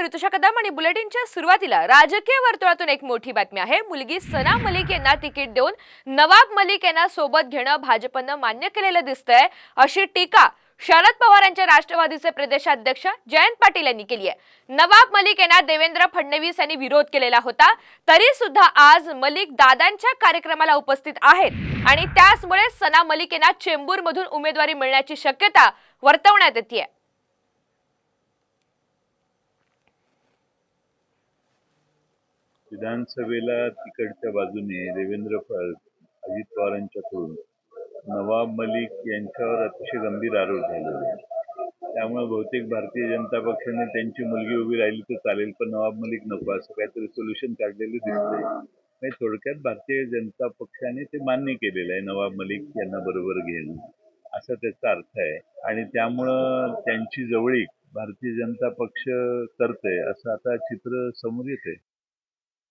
मी ऋतुषा कदम आणि बुलेटिनच्या सुरुवातीला राजकीय वर्तुळातून एक मोठी बातमी आहे. मुलगी सना मलिक यांना तिकीट देऊन नवाब मलिक यांना सोबत घेणं भाजपनं मान्य केलेलं दिसतंय. अशी टीका शरद पवार यांच्या राष्ट्रवादीचे प्रदेशाध्यक्ष जयंत पाटील यांनी केली आहे. नवाब मलिक यांना देवेंद्र फडणवीस यांनी विरोध केलेला होता. तरी सुद्धा आज मलिक दादांच्या कार्यक्रमाला उपस्थित आहेत आणि त्याचमुळे सना मलिक यांना चेंबूरमधून उमेदवारी मिळण्याची शक्यता वर्तवण्यात येते विधानसभेला तिकडच्या बाजूने देवेंद्र फ- अजित पवारांच्याकडून नवाब मलिक यांच्यावर अतिशय गंभीर आरोप झालेले आहेत. त्यामुळे बहुतेक भारतीय जनता पक्षाने त्यांची मुलगी उभी राहिली तर चालेल पण नवाब मलिक नको. असं काहीतरी सोल्युशन काढलेलं दिसतंय. म्हणजे थोडक्यात भारतीय जनता पक्षाने ते मान्य केलेलं आहे नवाब मलिक यांना बरोबर घेणं. असा त्याचा अर्थ आहे. आणि त्यामुळं त्यांची जवळीक भारतीय जनता पक्ष करतंय असं आता चित्र समोर येतंय.